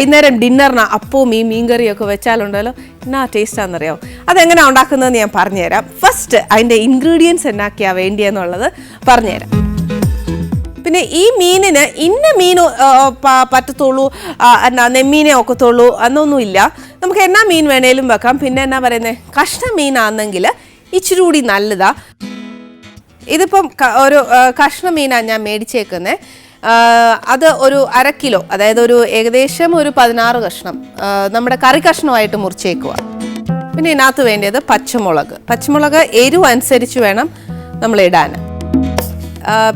വൈകുന്നേരം ഡിന്നറിന് അപ്പവും ഈ മീൻകറിയൊക്കെ വെച്ചാലുണ്ടല്ലോ. എന്നാ ടേസ്റ്റാണെന്നറിയാമോ അതെങ്ങനെയാണ് ഉണ്ടാക്കുന്നതെന്ന് ഞാൻ പറഞ്ഞുതരാം. ഫസ്റ്റ് അതിന്റെ ഇൻഗ്രീഡിയൻസ് എന്നാക്കിയാ വേണ്ടിയെന്നുള്ളത് പറഞ്ഞുതരാം. പിന്നെ ഈ മീനിന് ഇന്ന മീൻ പറ്റത്തുള്ളൂ എന്നാ നെമ്മീനെ ഒക്കത്തുള്ളൂ എന്നൊന്നുമില്ല. നമുക്ക് എന്നാ മീൻ വേണേലും വെക്കാം. പിന്നെ എന്നാ പറയുന്നത് കഷ്ണ മീനാണെങ്കിൽ ഇച്ചിരി കൂടി നല്ലതാ. ഇതിപ്പം ഒരു കഷ്ണ മീനാണ് ഞാൻ മേടിച്ചേക്കുന്നത് അത് ഒരു അര കിലോ അതായത് ഒരു ഏകദേശം ഒരു പതിനാറ് കഷ്ണം നമ്മുടെ കറി കഷ്ണമായിട്ട് മുറിച്ചേക്കുക. പിന്നെ ഇതിനകത്ത് വേണ്ടിയത് പച്ചമുളക്. പച്ചമുളക് എരിവ് അനുസരിച്ച് വേണം നമ്മൾ ഇടാൻ.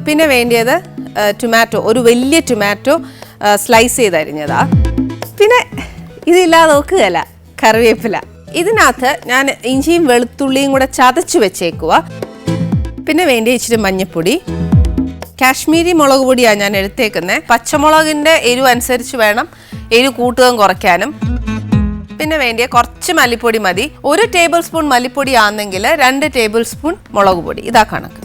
പിന്നെ വേണ്ടിയത് ടൊമാറ്റോ ഒരു വലിയ ടൊമാറ്റോ സ്ലൈസ് ചെയ്ത് അരിഞ്ഞതാ. പിന്നെ ഇതില്ലാതെ നോക്കുകയല്ല കറിവേപ്പില. ഇതിനകത്ത് ഞാൻ ഇഞ്ചിയും വെളുത്തുള്ളിയും കൂടെ ചതച്ച് വെച്ചേക്കുക പിന്നെ വേണ്ടി ഇച്ചിരി മഞ്ഞൾപ്പൊടി കാശ്മീരി മുളക് പൊടിയാണ് ഞാൻ എടുത്തേക്കുന്നത് പച്ചമുളകിന്റെ എരിവ് അനുസരിച്ച് വേണം എരിവ് കൂട്ടുകയും കുറയ്ക്കാനും. പിന്നെ വേണ്ടിയ കുറച്ച് മല്ലിപ്പൊടി മതി. ഒരു ടേബിൾ സ്പൂൺ മല്ലിപ്പൊടി ആണെങ്കിൽ രണ്ട് ടേബിൾ സ്പൂൺ മുളക് പൊടി. ഇതാ കണക്ക്.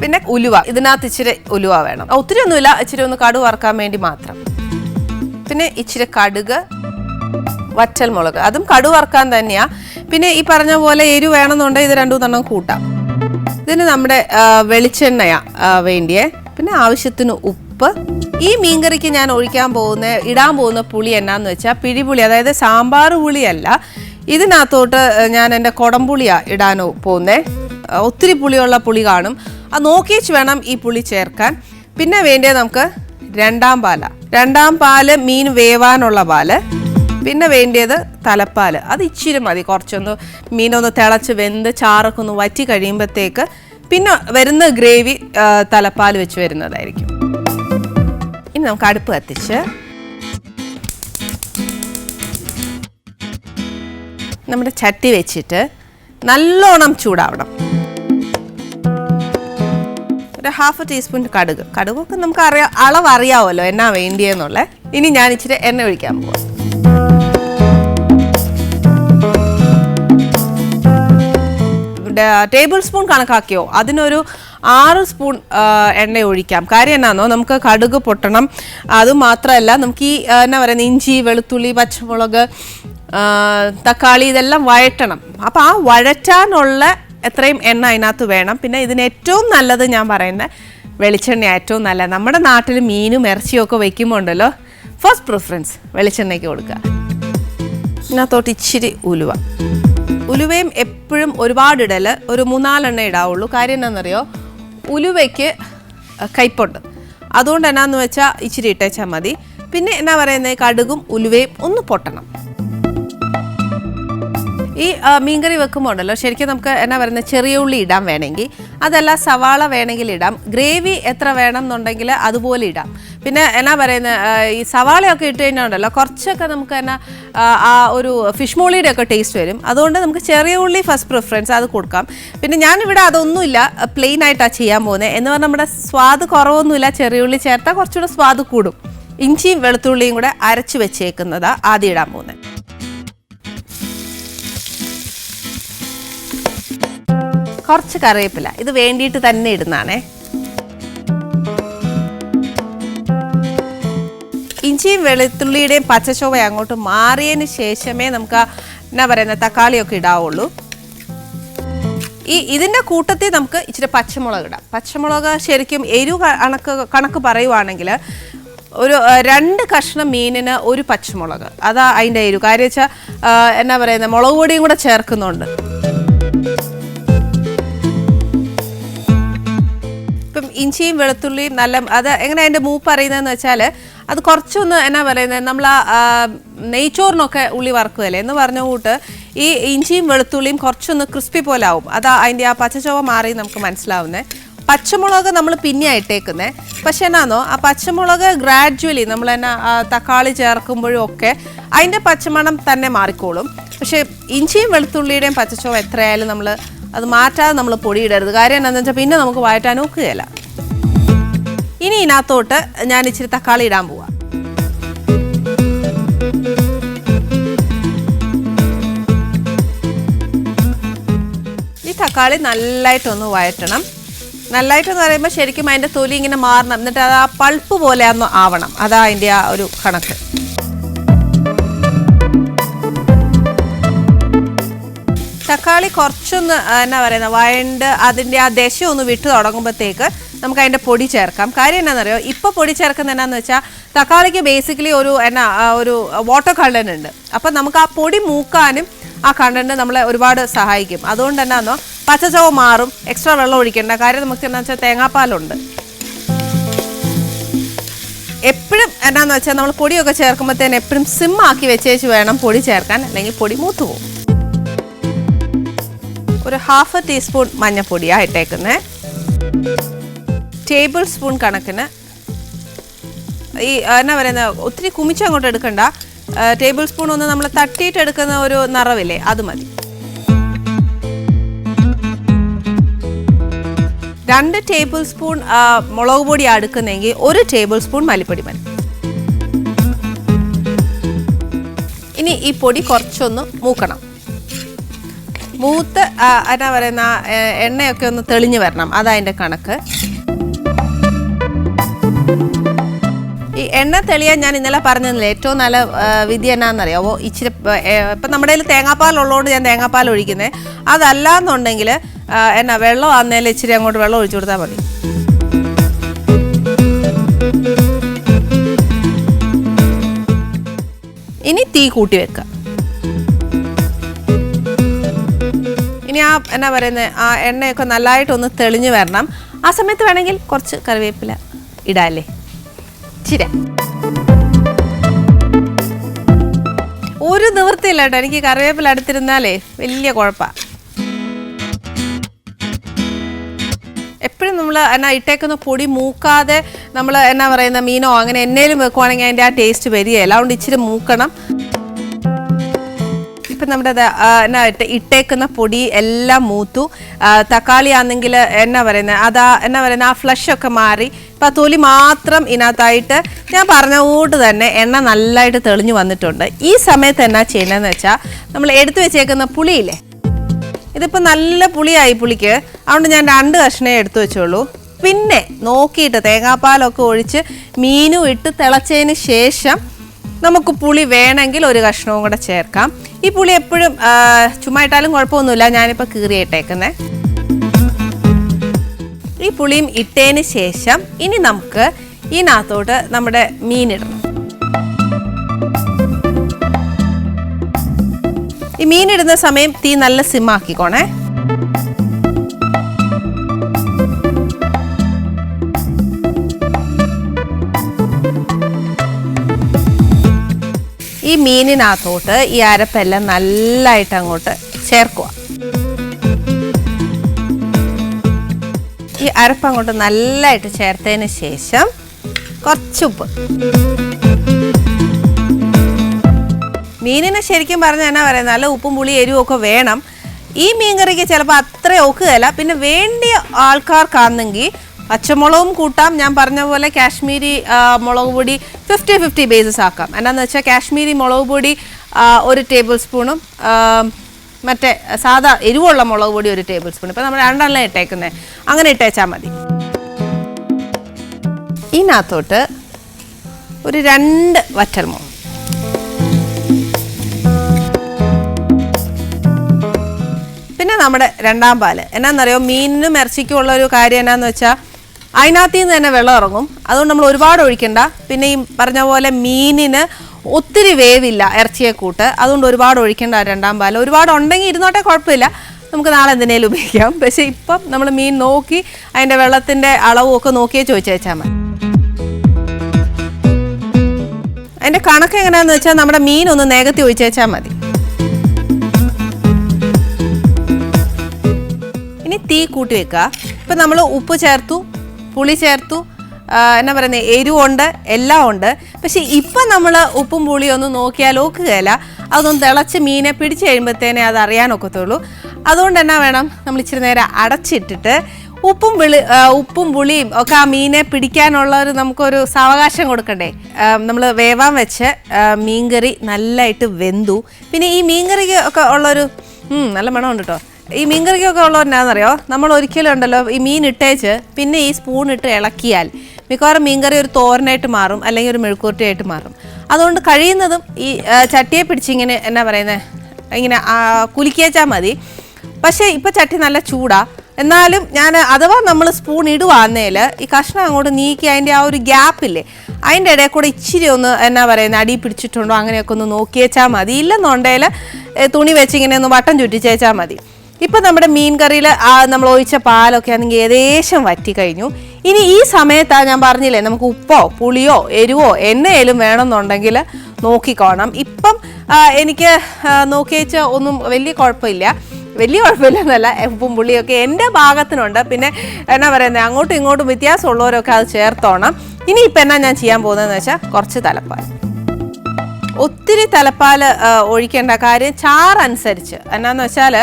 പിന്നെ ഉലുവ. ഇതിനകത്ത് ഇച്ചിരി ഉലുവ വേണം. ഒത്തിരി ഒന്നുമില്ല. ഇച്ചിരി ഒന്ന് കടു വറക്കാൻ വേണ്ടി മാത്രം. പിന്നെ ഇച്ചിരി കടുക് വറ്റൽ മുളക് അതും കടു വറക്കാൻ തന്നെയാണ് പിന്നെ ഈ പറഞ്ഞ പോലെ എരിവ് വേണമെന്നുണ്ടെങ്കിൽ ഇത് രണ്ടു മൂന്നെണ്ണം കൂട്ടാം. ഇതിന് നമ്മുടെ വെളിച്ചെണ്ണയ വേണ്ടിയേ. പിന്നെ ആവശ്യത്തിന് ഉപ്പ്. ഈ മീൻകറിക്ക് ഞാൻ ഒഴിക്കാൻ പോകുന്ന ഇടാൻ പോകുന്ന പുളി എന്നാന്ന് വെച്ചാൽ പിഴിപുളി അതായത് സാമ്പാർ പുളിയല്ല. ഇതിനകത്തോട്ട് ഞാൻ എന്റെ കുടംപുളിയാണ് ഇടാൻ പോകുന്നേ. ഒത്തിരി പുളിയുള്ള പുളി കാണും. അത് നോക്കിച്ച് വേണം ഈ പുളി ചേർക്കാൻ. പിന്നെ വേണ്ടിയത് നമുക്ക് രണ്ടാം പാല. രണ്ടാം പാൽ മീൻ വേവാനുള്ള പാൽ. പിന്നെ വേണ്ടിയത് തലപ്പാൽ അത് ഇച്ചിരി മതി. കുറച്ചൊന്ന് മീനൊന്ന് തിളച്ച് വെന്ത് ചാറൊക്കെ ഒന്ന് വറ്റി കഴിയുമ്പോഴത്തേക്ക് പിന്നെ വരുന്ന ഗ്രേവി തലപ്പാൽ വെച്ച് വരുന്നതായിരിക്കും. ഇനി നമുക്ക് അടുപ്പ് കത്തിച്ച് നമ്മുടെ ചട്ടി വെച്ചിട്ട് നല്ലോണം ചൂടാവണം. ഒരു ഹാഫ് ടീസ്പൂൺ കടുക്. കടുകൊക്കെ നമുക്ക് അറിയാം അളവ് അറിയാമല്ലോ എന്നാ വേണ്ടിയെന്നുള്ളത് ഇനി ഞാൻ ഇച്ചിരി എണ്ണ ഒഴിക്കാൻ പോവാം. ടേബിൾ സ്പൂൺ കണക്കാക്കിയോ? അതിനൊരു ആറ് സ്പൂൺ എണ്ണ ഒഴിക്കാം. കാര്യം എന്നാന്നോ? നമുക്ക് കടുക് പൊട്ടണം. അത് മാത്രമല്ല നമുക്ക് ഈ എന്നാ പറയുന്നത് ഇഞ്ചി വെളുത്തുള്ളി പച്ചമുളക് തക്കാളി ഇതെല്ലാം വഴറ്റണം. അപ്പോൾ ആ വഴറ്റാനുള്ള എത്രയും എണ്ണ അതിനകത്ത് വേണം. പിന്നെ ഇതിന് ഏറ്റവും നല്ലത് ഞാൻ പറയുന്നത് വെളിച്ചെണ്ണ ഏറ്റവും നല്ല നമ്മുടെ നാട്ടിൽ മീനും ഇറച്ചിയും ഒക്കെ വെക്കുമ്പോൾ ഉണ്ടല്ലോ ഫസ്റ്റ് പ്രിഫറൻസ് വെളിച്ചെണ്ണയ്ക്ക് കൊടുക്കുക. ഇതിനകത്തോട്ട് ഇച്ചിരി ഉലുവ. ഉലുവയും എപ്പോഴും ഒരുപാട് ഇടൽ ഒരു മൂന്നാലെണ്ണ ഇടാവുള്ളൂ. കാര്യം എന്താണെന്നറിയോ? ഉലുവയ്ക്ക് കയ്പുണ്ട്. അതുകൊണ്ട് എന്നാന്ന് വെച്ചാൽ ഇച്ചിരി ഇട്ടേച്ചാൽ മതി. പിന്നെ എന്നാ പറയുന്നത് കടുകും ഉലുവയും ഒന്ന് പൊട്ടണം. ഈ മീൻകറി വെക്കുമ്പോൾ ഉണ്ടല്ലോ ശരിക്കും നമുക്ക് എന്നാ പറയുന്നത് ചെറിയ ഉള്ളി ഇടാൻ വേണമെങ്കിൽ അതല്ല സവാള വേണമെങ്കിൽ ഇടാം ഗ്രേവി എത്ര വേണം എന്നുണ്ടെങ്കിൽ അതുപോലെ ഇടാം. പിന്നെ എന്നാ പറയുന്നത് ഈ സവാളയൊക്കെ ഇട്ട് കഴിഞ്ഞാൽ ഉണ്ടല്ലോ കുറച്ചൊക്കെ നമുക്ക് എന്നാ ആ ഒരു ഫിഷ് മോളിയുടെ ഒക്കെ ടേസ്റ്റ് വരും. അതുകൊണ്ട് നമുക്ക് ചെറിയ ഉള്ളി ഫസ്റ്റ് പ്രിഫറൻസ് അത് കൊടുക്കാം. പിന്നെ ഞാനിവിടെ അതൊന്നുമില്ല പ്ലെയിൻ ആയിട്ടാണ് ചെയ്യാൻ പോകുന്നത്. എന്ന് പറഞ്ഞാൽ നമ്മുടെ സ്വാദ് കുറവൊന്നുമില്ല ചെറിയ ഉള്ളി ചേർത്താൽ കുറച്ചുകൂടെ സ്വാദ് കൂടും. ഇഞ്ചിയും വെളുത്തുള്ളിയും കൂടെ അരച്ച് വെച്ചേക്കുന്നതാണ് ആദ്യം ഇടാൻ പോകുന്നത്. കുറച്ച് കറിവേപ്പില. ഇത് വേണ്ടിയിട്ട് തന്നെ ഇടുന്നതാണേ. ഇഞ്ചിയും വെളുത്തുള്ളിയുടെയും പച്ചശോഭ അങ്ങോട്ട് മാറിയതിന് ശേഷമേ നമുക്ക് എന്നാ പറയുന്ന തക്കാളിയൊക്കെ ഇടാവുള്ളൂ. ഈ ഇതിന്റെ കൂട്ടത്തിൽ നമുക്ക് ഇച്ചിരി പച്ചമുളക് ഇടാം. പച്ചമുളക് ശരിക്കും എരിവ് കണക്ക് കണക്ക് പറയുവാണെങ്കിൽ ഒരു രണ്ട് കഷ്ണം മീനിന് ഒരു പച്ചമുളക്. അതാ അതിന്റെ എരിവ്. കാര്യം വെച്ചാൽ എന്നാ പറയുന്നത് മുളക് പൊടിയും കൂടെ ചേർക്കുന്നുണ്ട്. ഇഞ്ചിയും വെളുത്തുള്ളിയും നല്ല അത് എങ്ങനെ അതിന്റെ മൂപ്പ് അറിയുന്നതെന്ന് വെച്ചാൽ അത് കുറച്ചൊന്ന് എന്നാ പറയുന്നത് നമ്മൾ ആ നെയ്ച്ചോറിനൊക്കെ ഉള്ളി വറക്കുകയല്ലേ? എന്ന് പറഞ്ഞ കൂട്ട് ഈ ഇഞ്ചിയും വെളുത്തുള്ളിയും കുറച്ചൊന്ന് ക്രിസ്പി പോലെ ആവും. അതാ അതിന്റെ ആ പച്ചച്ചോവ മാറി നമുക്ക് മനസ്സിലാവുന്നത് പച്ചമുളക് നമ്മൾ പിന്നെ ഇട്ടേക്കുന്നത് പക്ഷെ എന്നാന്നോ ആ പച്ചമുളക് ഗ്രാജ്വലി നമ്മൾ തന്നെ തക്കാളി ചേർക്കുമ്പോഴും ഒക്കെ അതിന്റെ പച്ചമണം തന്നെ മാറിക്കോളും. പക്ഷേ ഇഞ്ചിയും വെളുത്തുള്ളിയുടെയും പച്ചച്ചോവ എത്രയായാലും നമ്മൾ അത് മാറ്റാതെ നമ്മൾ പൊടിയിടരുത്. കാര്യം എന്താണെന്ന് വെച്ചാൽ പിന്നെ നമുക്ക് വഴറ്റാൻ ഒക്കുകയില്ല. ഇനി ഇതിനകത്തോട്ട് ഞാൻ ഇച്ചിരി തക്കാളി ഇടാൻ പോവാം. ഈ തക്കാളി നല്ലതായിട്ടൊന്ന് വഴറ്റണം. നല്ലതായിട്ടെന്ന് പറയുമ്പോൾ ശരിക്കും അതിന്റെ തൊലി ഇങ്ങനെ മാറണം. എന്നിട്ട് അത് ആ പൾപ്പ് പോലെ ഒന്ന് ആവണം. അതാ അതിന്റെ ആ ഒരു കണക്ക്. തക്കാളി കുറച്ചൊന്ന് എന്നാ പറയുന്നത് വഴണ്ട് അതിന്റെ ആ ദശ ഒന്ന് വിട്ടു തുടങ്ങുമ്പോഴത്തേക്ക് നമുക്ക് അതിന്റെ പൊടി ചേർക്കാം. കാര്യം എന്നാണെന്നറിയോ ഇപ്പോൾ പൊടി ചേർക്കുന്ന എന്നാന്ന് വെച്ചാൽ തക്കാളിക്ക് ബേസിക്കലി ഒരു എന്നാ ഒരു വാട്ടർ കണ്ടന്റ് ഉണ്ട്. അപ്പം നമുക്ക് ആ പൊടി മൂക്കാനും ആ കണ്ടന്റ് നമ്മളെ ഒരുപാട് സഹായിക്കും. അതുകൊണ്ട് എന്നാന്നോ? പച്ചച്ചവ് മാറും എക്സ്ട്രാ വെള്ളം ഒഴിക്കേണ്ട. കാര്യം നമുക്ക് എന്നാ വെച്ചാൽ തേങ്ങാപ്പാലുണ്ട്. എപ്പോഴും എന്നാന്ന് വെച്ചാൽ നമ്മൾ പൊടിയൊക്കെ ചേർക്കുമ്പോഴത്തേന് എപ്പോഴും സിം ആക്കി വെച്ചേച്ച് വേണം പൊടി ചേർക്കാൻ. അല്ലെങ്കിൽ പൊടി മൂത്തു പോകും. ഒരു ഹാഫ് ടീസ്പൂൺ മഞ്ഞൾപ്പൊടിയാണ് ഇട്ടേക്കുന്നത് ടേബിൾ സ്പൂൺ കണക്കിന്. ഈ എന്നാ പറയുന്നത് ഒത്തിരി കുമിച്ച് അങ്ങോട്ട് എടുക്കണ്ട. ടേബിൾ സ്പൂൺ ഒന്ന് നമ്മൾ തട്ടിയിട്ട് എടുക്കുന്ന ഒരു നിറവില്ലേ അത് മതി. രണ്ട് ടേബിൾ സ്പൂൺ മുളക് പൊടി അടുക്കുന്നെങ്കിൽ ഒരു ടേബിൾ സ്പൂൺ മല്ലിപ്പൊടി മതി. ഇനി ഈ പൊടി കുറച്ചൊന്ന് മൂക്കണം. മൂത്ത് എന്നാ പറയുന്ന എണ്ണയൊക്കെ ഒന്ന് തെളിഞ്ഞു വരണം. അതതിന്റെ കണക്ക്. ഈ എണ്ണ തെളിയാൻ ഞാൻ ഇന്നലെ പറഞ്ഞതിൽ ഏറ്റവും നല്ല വിധി എന്നാണെന്നറിയാമോ ഇച്ചിരി ഇപ്പം നമ്മുടെ കയ്യിൽ തേങ്ങാപ്പാൽ ഉള്ളതുകൊണ്ട് ഞാൻ തേങ്ങാപ്പാൽ ഒഴിക്കുന്നത് അതല്ല എന്നുണ്ടെങ്കിൽ എന്നാ വെള്ളം ആന്നേലും ഇച്ചിരി അങ്ങോട്ട് വെള്ളം ഒഴിച്ചു കൊടുത്താൽ മതി. ഇനി തീ കൂട്ടി വെക്കുക ഇനി ആ എന്നാ പറയുന്നത് ആ എണ്ണയൊക്കെ നല്ലതായിട്ടൊന്ന് തെളിഞ്ഞു വരണം. ആ സമയത്ത് വേണമെങ്കിൽ കുറച്ച് കറിവേപ്പില ഇടാല്ലേ? ചിര. ഒരു നിവൃത്തിയില്ല കേട്ടോ. എനിക്ക് കറിവേപ്പില അടുത്തിരുന്നാലേ വലിയ കുഴപ്പമാണ് എപ്പോഴും നമ്മൾ എന്നാ ഇട്ടേക്കുന്ന പൊടി മൂക്കാതെ നമ്മൾ എന്നാ പറയുന്ന മീനോ അങ്ങനെ എന്നേലും വെക്കുവാണെങ്കിൽ അതിന്റെ ആ ടേസ്റ്റ് വരികയില്ല. അതുകൊണ്ട് ഇച്ചിരി മൂക്കണം. ഇപ്പം നമ്മുടെ എന്നാ ഇട്ട- ഇട്ടേക്കുന്ന പൊടി എല്ലാം മൂത്തു. തക്കാളി ആണെങ്കിൽ എന്നാ പറയുന്നത് അതാ എന്നാ പറയുന്നത് ആ ഫ്ലഷ് ഒക്കെ മാറി. ഇപ്പം ആ തൊലി മാത്രം ഇതിനകത്തായിട്ട് ഞാൻ പറഞ്ഞ കൂട്ട് തന്നെ എണ്ണ നല്ലതായിട്ട് തെളിഞ്ഞു വന്നിട്ടുണ്ട്. ഈ സമയത്ത് എന്നാ ചെയ്യണമെന്ന് വെച്ചാൽ നമ്മൾ എടുത്തു വെച്ചേക്കുന്ന പുളിയില്ലേ? ഇതിപ്പോൾ നല്ല പുളിയായി പുളിക്ക്. അതുകൊണ്ട് ഞാൻ രണ്ട് കഷ്ണേ എടുത്തു വെച്ചോളൂ പിന്നെ നോക്കിയിട്ട് തേങ്ങാപ്പാലൊക്കെ ഒഴിച്ച് മീനും ഇട്ട് തിളച്ചതിന് ശേഷം നമുക്ക് പുളി വേണമെങ്കിൽ ഒരു കഷ്ണവും കൂടെ ചേർക്കാം. ഈ പുളി എപ്പോഴും ചുമ്മാ ഇട്ടാലും കുഴപ്പമൊന്നുമില്ല. ഞാനിപ്പോൾ കീറിയിട്ടേക്കുന്നേ ഈ പുളിയും ഇട്ടതിന് ശേഷം ഇനി നമുക്ക് ഇതിനകത്തോട്ട് നമ്മുടെ മീനിടണം ഈ മീനിടുന്ന സമയം തീ നല്ല സിമ്മാക്കിക്കോണേ. മീനിനകത്തോട്ട് ഈ അരപ്പെല്ലാം നല്ലതായിട്ട് അങ്ങോട്ട് ചേർക്കുക ഈ അരപ്പ് അങ്ങോട്ട് നല്ലതായിട്ട് ചേർത്തതിന് ശേഷം കുറച്ചുപ്പ് മീനിനെ ശരിക്കും പറഞ്ഞാൽ എന്നാ പറയുന്നത് നല്ല ഉപ്പും പുളി എരിവും ഒക്കെ വേണം. ഈ മീൻകറിക്ക് ചിലപ്പോൾ അത്ര ഒക്കുകയല്ല. പിന്നെ വേണ്ടിയ ആൾക്കാർക്കാണെങ്കിൽ പച്ചമുളകും കൂട്ടാം. ഞാൻ പറഞ്ഞ പോലെ കാശ്മീരി മുളക് പൊടി ഫിഫ്റ്റി ഫിഫ്റ്റി ബേസിസ് ആക്കാം. എന്നാന്ന് വെച്ചാൽ കാശ്മീരി മുളക് പൊടി ഒരു ടേബിൾ സ്പൂണും മറ്റേ സാധാ എരിവുള്ള മുളക് പൊടി ഒരു ടേബിൾ സ്പൂൺ ഇപ്പം നമ്മൾ രണ്ടെണ്ണം ഇട്ടേക്കുന്നത് അങ്ങനെ ഇട്ടേച്ചാൽ മതി. ഇതിനകത്തോട്ട് ഒരു രണ്ട് വറ്റൽമുളക്. പിന്നെ നമ്മുടെ രണ്ടാം പാൽ. എന്നാന്നറിയോ? മീനിനും ഇറച്ചിക്കും ഉള്ള ഒരു കാര്യം എന്നാന്ന് വെച്ചാൽ അതിനകത്ത് നിന്ന് തന്നെ വെള്ളം ഇറങ്ങും. അതുകൊണ്ട് നമ്മൾ ഒരുപാട് ഒഴിക്കണ്ട. പിന്നെ ഈ പറഞ്ഞ പോലെ മീനിന് ഒത്തിരി വേവില്ല ഇറച്ചിയെ കൂട്ട്. അതുകൊണ്ട് ഒരുപാട് ഒഴിക്കേണ്ട രണ്ടാം പാൽ. ഒരുപാട് ഉണ്ടെങ്കിൽ ഇരുന്നോട്ടെ കുഴപ്പമില്ല. നമുക്ക് നാളെ എന്തിനേലും ഉപയോഗിക്കാം. പക്ഷേ ഇപ്പം നമ്മൾ മീൻ നോക്കി അതിന്റെ വെള്ളത്തിന്റെ അളവും ഒക്കെ നോക്കിയേ ചോദിച്ചു വെച്ചാൽ മതി. അതിന്റെ കണക്ക് എങ്ങനെയാണെന്ന് വെച്ചാൽ നമ്മുടെ മീൻ ഒന്ന് നേകത്തി ഒഴിച്ചേച്ചാൽ മതി. ഇനി തീ കൂട്ടി വെക്കുക. ഇപ്പം നമ്മൾ ഉപ്പ് ചേർത്തു. പുളി ചേർത്തു. എന്നാ പറയുന്നത് എരിവുണ്ട് എല്ലാം ഉണ്ട്. പക്ഷെ ഇപ്പം നമ്മൾ ഉപ്പും പുളിയും ഒന്ന് നോക്കിയാൽ നോക്കുകയില്ല അതൊന്ന് തിളച്ച് മീനെ പിടിച്ച് കഴിയുമ്പോഴത്തേനെ അത് അറിയാനൊക്കത്തുള്ളൂ അതുകൊണ്ട് എന്നാ വേണം? നമ്മൾ ഇച്ചിരി നേരം അടച്ചിട്ടിട്ട് ഉപ്പും വിളി ഉപ്പും പുളിയും ഒക്കെ ആ മീനെ പിടിക്കാനുള്ള ഒരു നമുക്കൊരു സാവകാശം കൊടുക്കണ്ടേ? നമ്മൾ വേവാൻ വെച്ച് മീൻകറി നല്ലതായിട്ട് വെന്തു. പിന്നെ ഈ മീൻകറിക്ക് ഒക്കെ ഉള്ളൊരു നല്ല മണമുണ്ട് കേട്ടോ ഈ മീൻകറിക്കൊക്കെ ഉള്ളത് നമ്മൾ ഒരിക്കലും ഉണ്ടല്ലോ ഈ മീൻ ഇട്ടേച്ച് പിന്നെ ഈ സ്പൂൺ ഇട്ട് ഇളക്കിയാൽ മിക്കവാറും മീൻകറി ഒരു തോരനായിട്ട് മാറും അല്ലെങ്കിൽ ഒരു മെഴുക്കൂർട്ടിയായിട്ട് മാറും. അതുകൊണ്ട് കഴിയുന്നതും ഈ ചട്ടിയെ പിടിച്ചിങ്ങനെ എന്നാ പറയുന്നത് ഇങ്ങനെ കുലുക്കിയേച്ചാൽ മതി. പക്ഷേ ഇപ്പം ചട്ടി നല്ല ചൂടാ. എന്നാലും ഞാൻ അഥവാ നമ്മൾ സ്പൂൺ ഇടുവാന്നേൽ ഈ കഷ്ണം അങ്ങോട്ട് നീക്കി അതിന്റെ ആ ഒരു ഗ്യാപ്പില്ലേ അതിന്റെ ഇടയിൽ കൂടെ ഇച്ചിരി ഒന്ന് എന്നാ പറയുന്നത് അടി പിടിച്ചിട്ടുണ്ടോ അങ്ങനെയൊക്കെ ഒന്ന് നോക്കിയേച്ചാൽ മതി. ഇല്ലെന്നുണ്ടെങ്കിൽ തുണി വെച്ച് ഇങ്ങനെ ഒന്ന് വട്ടം ചുറ്റിച്ചേച്ചാൽ മതി. ഇപ്പം നമ്മുടെ മീൻ കറിയിൽ നമ്മൾ ഒഴിച്ച പാലൊക്കെ ആണെങ്കിൽ ഏകദേശം വറ്റി കഴിഞ്ഞു. ഇനി ഈ സമയത്താണ് ഞാൻ പറഞ്ഞില്ലേ നമുക്ക് ഉപ്പോ പുളിയോ എരിവോ എന്നേലും വേണമെന്നുണ്ടെങ്കിൽ നോക്കിക്കോണം. ഇപ്പം എനിക്ക് നോക്കിയേച്ച ഒന്നും വലിയ കുഴപ്പമില്ല. വലിയ കുഴപ്പമില്ല എന്നല്ല ഉപ്പും പുളിയൊക്കെ എന്റെ ഭാഗത്തിനുണ്ട്. പിന്നെ എന്നാ പറയുന്നത് അങ്ങോട്ടും ഇങ്ങോട്ടും വ്യത്യാസമുള്ളവരൊക്കെ അത് ചേർത്തോണം. ഇനി ഇപ്പം എന്നാ ഞാൻ ചെയ്യാൻ പോകുന്നതെന്ന് വെച്ചാൽ കുറച്ച് തലപ്പാൽ. ഒത്തിരി തലപ്പാൽ ഒഴിക്കേണ്ട കാര്യം ചാറനുസരിച്ച്. എന്നാന്ന് വെച്ചാൽ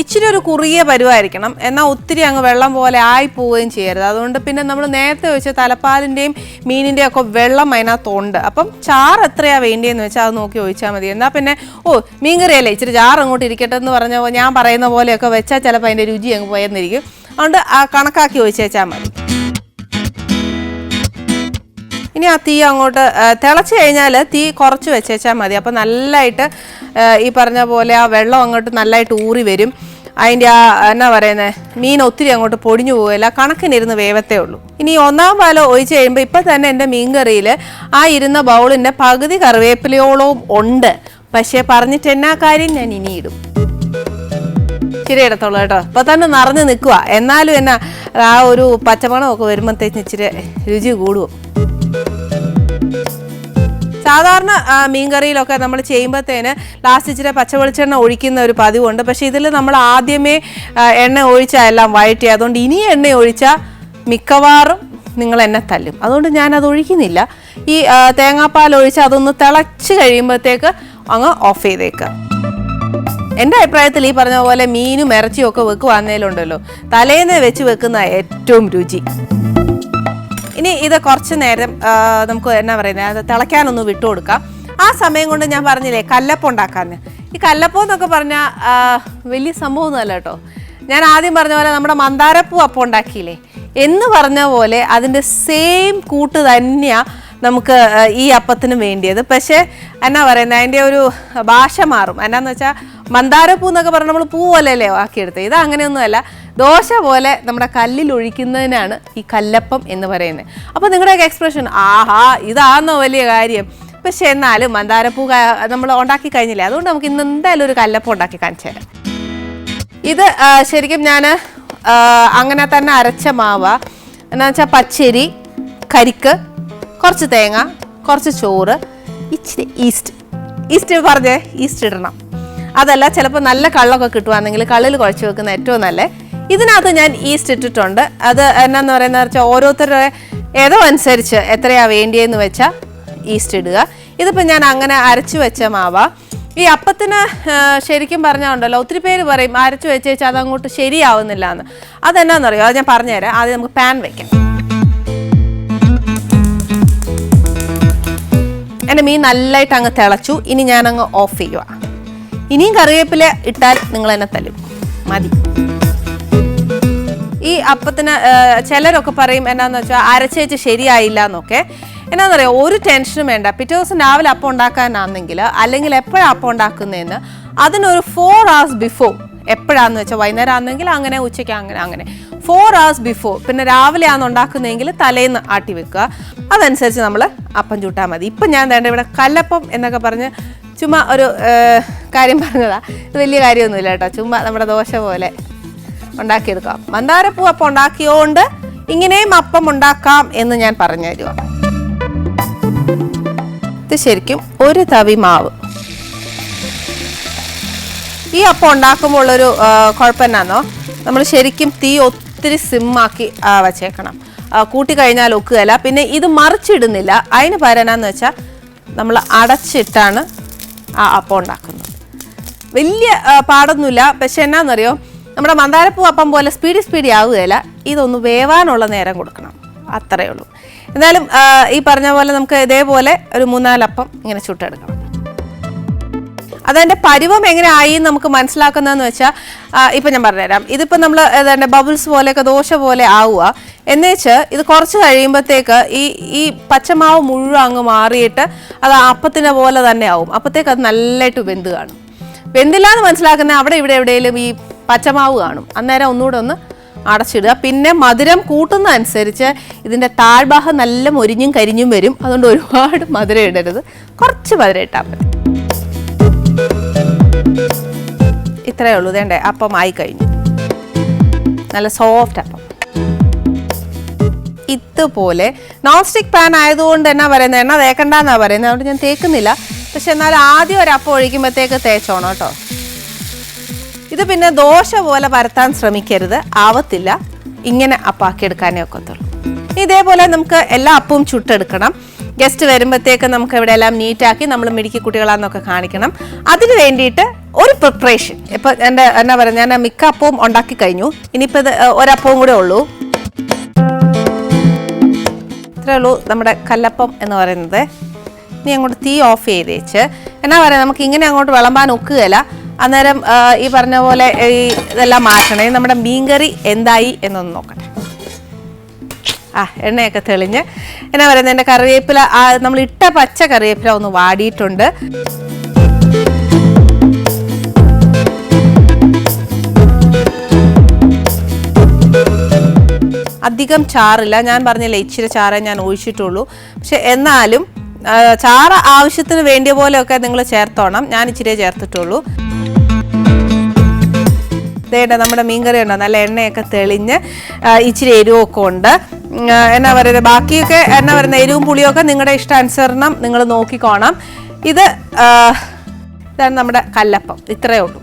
ഇച്ചിരി ഒരു കുറിയ പരുവായിരിക്കണം. എന്നാൽ ഒത്തിരി അങ്ങ് വെള്ളം പോലെ ആയി പോവുകയും ചെയ്യരുത്. അതുകൊണ്ട് പിന്നെ നമ്മൾ നേരത്തെ വെച്ച് തലപ്പാലിന്റെയും മീനിന്റെയും ഒക്കെ വെള്ളം അതിനകത്തുണ്ട്. അപ്പം ചാറ് എത്രയാണ് വേണ്ടിയെന്ന് വെച്ചാൽ അത് നോക്കി ഒഴിച്ചാൽ മതി. എന്നാൽ പിന്നെ ഓ മീൻ മീൻകറിയല്ലേ? ഇച്ചിരി ചാറ് അങ്ങോട്ട് ഇരിക്കട്ടെ എന്ന് പറഞ്ഞ ഞാൻ പറയുന്ന പോലെയൊക്കെ വെച്ചാൽ ചിലപ്പോൾ അതിന്റെ രുചി അങ്ങ് പോയെന്നിരിക്കും. അതുകൊണ്ട് ആ കണക്കാക്കി ഒഴിച്ചേച്ചാൽ മതി. ഇനി ആ തീ അങ്ങോട്ട് തിളച്ച് കഴിഞ്ഞാൽ തീ കുറച്ച് വെച്ചേച്ചാൽ മതി. അപ്പോൾ നല്ലതായിട്ട് ഈ പറഞ്ഞ പോലെ ആ വെള്ളം അങ്ങോട്ട് നല്ലതായിട്ട് ഊറി വരും. അതിന്റെ ആ എന്നാ പറയുന്നത് മീൻ ഒത്തിരി അങ്ങോട്ട് പൊടിഞ്ഞു പോകില്ല കണക്കിനിരുന്ന് വേവത്തേ ഉള്ളൂ. ഇനി ഒന്നാം പാലം ഒഴിച്ച് കഴിയുമ്പോൾ ഇപ്പം തന്നെ എന്റെ മീൻകറിയിൽ ആ ഇരുന്ന ബൗളിന്റെ പകുതി കറിവേപ്പിലയോളവും ഉണ്ട്. പക്ഷേ പറഞ്ഞിട്ട് എന്നാ കാര്യം? ഞാൻ ഇനി ഇടും ഇച്ചിരി ഇടത്തുള്ളൂ കേട്ടോ. ഇപ്പം തന്നെ നിറഞ്ഞു നിൽക്കുക എന്നാലും എന്നാ ആ ഒരു പച്ചമണമൊക്കെ വരുമ്പോഴത്തേക്കും ഇച്ചിരി രുചി കൂടും. സാധാരണ മീൻകറിയിലൊക്കെ നമ്മൾ ചെയ്യുമ്പോഴത്തേന് ലാസ്റ്റ് ഇച്ചിരി പച്ച വെളിച്ചെണ്ണ ഒഴിക്കുന്ന ഒരു പതിവുണ്ട്. പക്ഷേ ഇതിൽ നമ്മൾ ആദ്യമേ എണ്ണ ഒഴിച്ചാൽ എല്ലാം വഴറ്റി അതുകൊണ്ട് ഇനി എണ്ണ ഒഴിച്ചാൽ മിക്കവാറും നിങ്ങൾ എന്നെ തല്ലും. അതുകൊണ്ട് ഞാൻ അത് ഒഴിക്കുന്നില്ല. ഈ തേങ്ങാപ്പാൽ ഒഴിച്ച് അതൊന്ന് തിളച്ച് കഴിയുമ്പോഴത്തേക്ക് അങ്ങ് ഓഫ് ചെയ്തേക്കുക എന്റെ അഭിപ്രായത്തിൽ ഈ പറഞ്ഞ പോലെ മീനും ഇറച്ചിയും ഒക്കെ വെക്കുവാന്നേലുണ്ടല്ലോ. തലേന്ന് വെച്ച് വെക്കുന്ന ഏറ്റവും രുചി. ഇനി ഇത് കുറച്ച് നേരം നമുക്ക് എന്നാ പറയുന്നത് അത് വിട്ടു കൊടുക്കാം. ആ സമയം കൊണ്ട് ഞാൻ പറഞ്ഞില്ലേ കല്ലപ്പം ഉണ്ടാക്കാൻ ഈ കല്ലപ്പം എന്നൊക്കെ പറഞ്ഞാൽ വലിയ സംഭവമൊന്നുമല്ല കേട്ടോ. ഞാൻ ആദ്യം പറഞ്ഞ പോലെ നമ്മുടെ മന്ദാരപ്പൂ അപ്പം ഉണ്ടാക്കിയില്ലേ? എന്ന് പറഞ്ഞ പോലെ അതിന്റെ സെയിം കൂട്ട് തന്നെയാണ് നമുക്ക് ഈ അപ്പത്തിന് വേണ്ടിയത്. പക്ഷേ എന്നാ പറയുന്നത് അതിന്റെ ഒരു ഭാഷ മാറും. എന്നാന്ന് വെച്ചാൽ മന്ദാരപ്പൂ എന്നൊക്കെ പറഞ്ഞാൽ നമ്മൾ പൂ പോലെയല്ലേ ആക്കിയെടുത്തത് ഇത് അങ്ങനെയൊന്നുമല്ല. ദോശ പോലെ നമ്മുടെ കല്ലിൽ ഒഴിക്കുന്നതിനാണ് ഈ കല്ലപ്പം എന്ന് പറയുന്നത്. അപ്പോൾ നിങ്ങളുടെയൊക്കെ എക്സ്പ്രഷൻ ആഹാ ഇതാണോ വലിയ കാര്യം. പക്ഷെ എന്നാലും മന്ദാരപ്പൂ നമ്മൾ ഉണ്ടാക്കി കഴിഞ്ഞില്ലേ? അതുകൊണ്ട് നമുക്ക് ഇന്ന് എന്തായാലും ഒരു കല്ലപ്പം ഉണ്ടാക്കി കാണിച്ചു തരാം. ഇത് ശരിക്കും ഞാൻ അങ്ങനെ തന്നെ അരച്ച മാവ. എന്നാ വെച്ചാൽ പച്ചരി കരിക്ക് കുറച്ച് തേങ്ങ കുറച്ച് ചോറ് ഇച്ചിരി ഈസ്റ്റ് ഈസ്റ്റ് പറഞ്ഞേ ഈസ്റ്റ് ഇടണം. അതല്ല ചിലപ്പോൾ നല്ല കള്ളൊക്കെ കിട്ടുവാണെങ്കിൽ കള്ളിൽ കുഴച്ച് വെക്കുന്ന ഏറ്റവും നല്ല. ഇതിനകത്ത് ഞാൻ ഈസ്റ്റ് ഇട്ടിട്ടുണ്ട്. അത് എന്നാന്ന് പറയുന്നത് വെച്ചാൽ ഓരോരുത്തരുടെ ഏതോ അനുസരിച്ച് എത്രയാ വേണ്ടിയെന്ന് വെച്ചാൽ ഈസ്റ്റ് ഇടുക. ഇതിപ്പോൾ ഞാൻ അങ്ങനെ അരച്ചു വെച്ച മാവാ. ഈ അപ്പത്തിന് ശരിക്കും പറഞ്ഞാൽ ഒത്തിരി പേര് പറയും അരച്ചു വെച്ച് വെച്ചാൽ അതങ്ങോട്ട് ശരിയാവുന്നില്ല എന്ന് അതെന്നാന്നറിയോ? അത് ഞാൻ പറഞ്ഞുതരാം. ആദ്യം നമുക്ക് പാൻ വെക്കാം. എന്റെ മീൻ നല്ലതായിട്ട് അങ്ങ് തിളച്ചു. ഇനി ഞാനങ്ങ് ഓഫ് ചെയ്യുക ഇനിയും കറിവേപ്പില ഇട്ടാൽ നിങ്ങൾ എന്നെ തല്ലും. മതി. ഈ അപ്പത്തിന് ചിലരൊക്കെ പറയും എന്നാന്ന് വെച്ചാൽ അരച്ചേച്ച് ശരിയായില്ല എന്നൊക്കെ എന്നാന്നറിയോ ഒരു ടെൻഷനും വേണ്ട. പിറ്റേ ദിവസം രാവിലെ അപ്പം ഉണ്ടാക്കാനാണെങ്കിൽ അല്ലെങ്കിൽ എപ്പോഴാണ് അപ്പം ഉണ്ടാക്കുന്നതെന്ന് അതിനൊരു ഫോർ അവേഴ്സ് ബിഫോർ എപ്പോഴാന്ന് വെച്ചാൽ വൈകുന്നേരം ആണെങ്കിൽ അങ്ങനെ ഉച്ചയ്ക്ക് അങ്ങനെ അങ്ങനെ. ഫോർ അവേഴ്സ് ബിഫോർ പിന്നെ രാവിലെ ആണ് ഉണ്ടാക്കുന്നതെങ്കിൽ തലേന്ന് ആട്ടി വെക്കുക. അതനുസരിച്ച് നമ്മൾ അപ്പം ചൂട്ടാൽ മതി. ഇപ്പം ഞാൻ വേണ്ട ഇവിടെ കല്ലപ്പം എന്നൊക്കെ പറഞ്ഞ് ചുമ്മാ ഒരു കാര്യം പറഞ്ഞതാ. ഇത് വലിയ കാര്യമൊന്നുമില്ല കേട്ടോ. ചുമ്മാ നമ്മുടെ ദോശ പോലെ. ഉണ്ടാക്കിയെടുക്കാം. മന്ദാരപ്പൂ അപ്പം ഉണ്ടാക്കിയോണ്ട് ഇങ്ങനെയും അപ്പം ഉണ്ടാക്കാം എന്ന് ഞാൻ പറഞ്ഞു തരുക ഇത് ശരിക്കും ഒരു തവി മാവ്. ഈ അപ്പം ഉണ്ടാക്കുമ്പോൾ ഉള്ളൊരു കുഴപ്പമെന്നാന്നോ? നമ്മൾ ശരിക്കും തീ ഒത്തിരി സിമ്മാക്കി വച്ചേക്കണം. കൂട്ടി കഴിഞ്ഞാൽ ഒക്കുകയല്ല. പിന്നെ ഇത് മറിച്ചിടുന്നില്ല. അതിന് പരനാന്ന് വെച്ചാൽ നമ്മൾ അടച്ചിട്ടാണ് ആ അപ്പം ഉണ്ടാക്കുന്നത്. വലിയ പാടൊന്നുമില്ല. പക്ഷെ എന്നാന്നറിയോ? നമ്മുടെ മന്ദാരപ്പൂ അപ്പം പോലെ സ്പീഡി സ്പീഡി ആവുകയില്ല. ഇതൊന്ന് വേവാനുള്ള നേരം കൊടുക്കണം. അത്രയേ ഉള്ളൂ. എന്നാലും ഈ പറഞ്ഞ പോലെ നമുക്ക് ഇതേപോലെ ഒരു മൂന്നാലപ്പം ഇങ്ങനെ ചുട്ടെടുക്കണം. അതെന്റെ പരുവം എങ്ങനെ ആയി എന്ന് നമുക്ക് മനസ്സിലാക്കുന്നതെന്ന് വെച്ചാൽ ഇപ്പം ഞാൻ പറഞ്ഞുതരാം. ഇതിപ്പോൾ നമ്മൾ ഏതാണ്ട് ബബിൾസ് പോലെയൊക്കെ ദോശ പോലെ ആവുക. എന്നുവെച്ച് ഇത് കുറച്ച് കഴിയുമ്പോഴത്തേക്ക് ഈ ഈ പച്ചമാവ് മുഴുവൻ അങ്ങ് മാറിയിട്ട് അത് അപ്പത്തിനെ പോലെ തന്നെ ആവും. അപ്പത്തേക്ക് അത് നല്ലതായിട്ട് വെന്ത് കാണും. വെന്തില്ല എന്ന് മനസ്സിലാക്കുന്ന അവിടെ ഇവിടെ എവിടെയെങ്കിലും ഈ പച്ചമാവ് കാണും. അന്നേരം ഒന്നുകൂടെ ഒന്ന് അടച്ചിടുക. പിന്നെ മധുരം കൂട്ടുന്ന അനുസരിച്ച് ഇതിന്റെ താഴ്ഭാഗം നല്ല മൊരിഞ്ഞും കരിഞ്ഞും വരും. അതുകൊണ്ട് ഒരുപാട് മധുരം ഇടരുത്. കുറച്ച് മധുരം ഇട്ടാൽ മതി. ഇത്രയേ ഉള്ളൂ. ഇതേണ്ടേ അപ്പം ആയി കഴിഞ്ഞു. നല്ല സോഫ്റ്റ് അപ്പം. ഇതുപോലെ നോൺ സ്റ്റിക് പാൻ ആയതുകൊണ്ട് എന്നാ പറയുന്നത് എണ്ണ തേക്കണ്ടെന്നാണ് പറയുന്നത് അതുകൊണ്ട് ഞാൻ തേക്കുന്നില്ല. പക്ഷെ എന്നാൽ ആദ്യം ഒരു അപ്പം ഒഴിക്കുമ്പോഴത്തേക്ക് തേച്ചോണം കേട്ടോ. ഇത് പിന്നെ ദോശ പോലെ പരത്താൻ ശ്രമിക്കരുത്. ആവത്തില്ല. ഇങ്ങനെ അപ്പാക്കി എടുക്കാനേ ഒക്കത്തുള്ളൂ. ഇതേപോലെ നമുക്ക് എല്ലാ അപ്പവും ചുട്ടെടുക്കണം. ഗസ്റ്റ് വരുമ്പോഴത്തേക്ക് നമുക്ക് ഇവിടെ എല്ലാം നീറ്റാക്കി നമ്മൾ മിടുക്കി കുട്ടികളാന്നൊക്കെ കാണിക്കണം. അതിന് വേണ്ടിയിട്ട് ഒരു പ്രിപ്പറേഷൻ ഇപ്പം എന്റെ എന്നാ പറയുക ഞാൻ മിക്ക അപ്പവും ഉണ്ടാക്കി കഴിഞ്ഞു. ഇനിയിപ്പോൾ ഇത് ഒരപ്പവും കൂടെ ഉള്ളൂ. ഇത്രേ ഉള്ളൂ നമ്മുടെ കല്ലപ്പം എന്ന് പറയുന്നത്. ഇനി അങ്ങോട്ട് തീ ഓഫ് ചെയ്തേച്ച്. എന്നാ പറയാ നമുക്ക് ഇങ്ങനെ അങ്ങോട്ട് വിളമ്പാൻ ഒക്കുകയില്ല. അന്നേരം ഈ പറഞ്ഞ പോലെ ഈ ഇതെല്ലാം മാറ്റണേ. നമ്മുടെ മീൻകറി എന്തായി എന്നൊന്ന് നോക്കട്ടെ. ആ എണ്ണയൊക്കെ തെളിഞ്ഞ്. എന്നാ പറയുന്നത് എന്റെ കറിവേപ്പില നമ്മൾ ഇട്ട പച്ച കറിവേപ്പില ഒന്ന് വാടിയിട്ടുണ്ട്. അധികം ചാറില്ല. ഞാൻ പറഞ്ഞില്ല ഇച്ചിരി ചാറേ ഞാൻ ഒഴിച്ചിട്ടുള്ളൂ. പക്ഷെ എന്നാലും ചാറ് ആവശ്യത്തിന് വേണ്ടിയ പോലെയൊക്കെ നിങ്ങൾ ചേർത്തോണം. ഞാൻ ഇച്ചിരി ചേർത്തിട്ടുള്ളൂ. ഇതേണ്ട നമ്മുടെ മീൻകറി ഉണ്ടോ? നല്ല എണ്ണയൊക്കെ തെളിഞ്ഞ് ഇച്ചിരി എരിവൊക്കെ ഉണ്ട്. എന്നാ പറയുന്നത് ബാക്കിയൊക്കെ എന്നാ പറയുന്നത് എരിവും പുളിയൊക്കെ നിങ്ങളുടെ ഇഷ്ടാനുസരണം നിങ്ങൾ നോക്കിക്കോണം. ഇത് ഇതാണ് നമ്മുടെ കല്ലപ്പം. ഇത്രയേ ഉള്ളൂ.